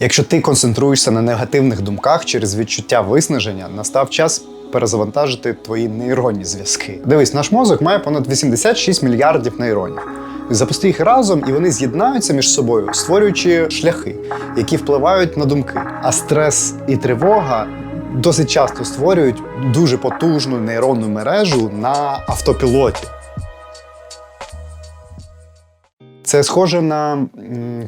Якщо ти концентруєшся на негативних думках через відчуття виснаження, настав час перезавантажити твої нейронні зв'язки. Дивись, наш мозок має понад 86 мільярдів нейронів. Запусти їх разом, і вони з'єднаються між собою, створюючи шляхи, які впливають на думки. А стрес і тривога досить часто створюють дуже потужну нейронну мережу на автопілоті. Це схоже на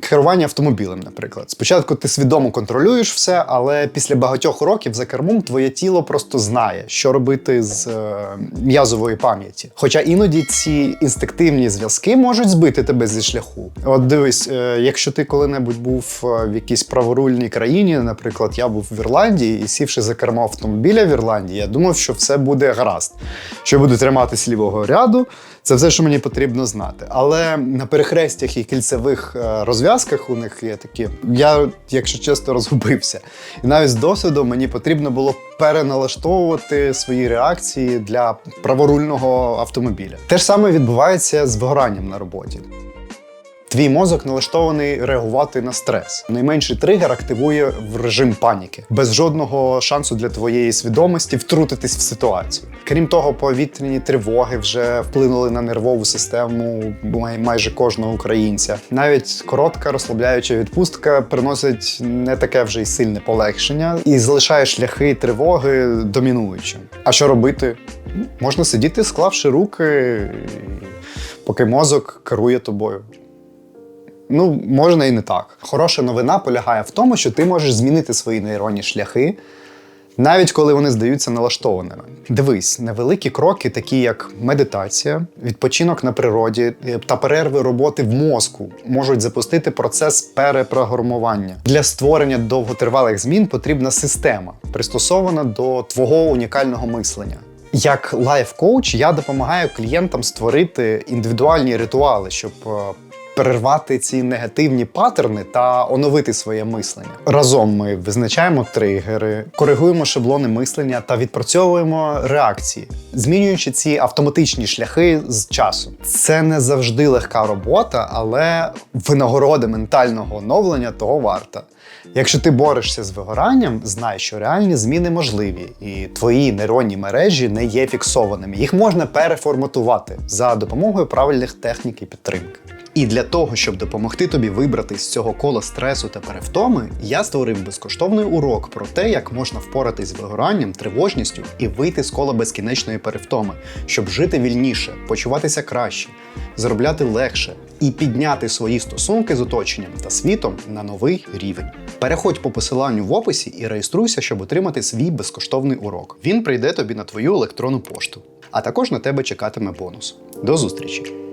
керування автомобілем, наприклад. Спочатку ти свідомо контролюєш все, але після багатьох років за кермом твоє тіло просто знає, що робити з е, м'язової пам'яті. Хоча іноді ці інстинктивні зв'язки можуть збити тебе зі шляху. От дивись, е, якщо ти коли-небудь був е, в якійсь праворульній країні, наприклад, я був в Ірландії і сівши за кермо автомобіля в Ірландії, я думав, що все буде гаразд, що буду триматись лівого ряду. Це все, що мені потрібно знати. Але на перехрестях і кільцевих е, розв'язках у них є такі. Я, якщо чесно, розгубився. І навіть з досвіду мені потрібно було переналаштовувати свої реакції для праворульного автомобіля. Те ж саме відбувається з вигоранням на роботі. Твій мозок налаштований реагувати на стрес. Найменший тригер активує в режим паніки, без жодного шансу для твоєї свідомості втрутитись в ситуацію. Крім того, повітряні тривоги вже вплинули на нервову систему май- майже кожного українця. Навіть коротка розслабляюча відпустка приносить не таке вже й сильне полегшення і залишає шляхи тривоги домінуючим. А що робити? Можна сидіти, склавши руки, поки мозок керує тобою. Ну, можна і не так. Хороша новина полягає в тому, що ти можеш змінити свої нейронні шляхи, навіть коли вони здаються налаштованими. Дивись, невеликі кроки, такі як медитація, відпочинок на природі е, та перерви роботи в мозку, можуть запустити процес перепрограмування. Для створення довготривалих змін потрібна система, пристосована до твого унікального мислення. Як лайф-коуч я допомагаю клієнтам створити індивідуальні ритуали, щоб е, перервати ці негативні паттерни та оновити своє мислення. Разом ми визначаємо тригери, коригуємо шаблони мислення та відпрацьовуємо реакції, змінюючи ці автоматичні шляхи з часом. Це не завжди легка робота, але винагорода ментального оновлення того варта. Якщо ти борешся з вигоранням, знай, що реальні зміни можливі, і твої нейронні мережі не є фіксованими. Їх можна переформатувати за допомогою правильних технік і підтримки. І для того, щоб допомогти тобі вибратись з цього кола стресу та перевтоми, я створив безкоштовний урок про те, як можна впоратись з вигоранням, тривожністю і вийти з кола безкінечної перевтоми, щоб жити вільніше, почуватися краще, заробляти легше і підняти свої стосунки з оточенням та світом на новий рівень. Переходь по посиланню в описі і реєструйся, щоб отримати свій безкоштовний урок. Він прийде тобі на твою електронну пошту, а також на тебе чекатиме бонус. До зустрічі!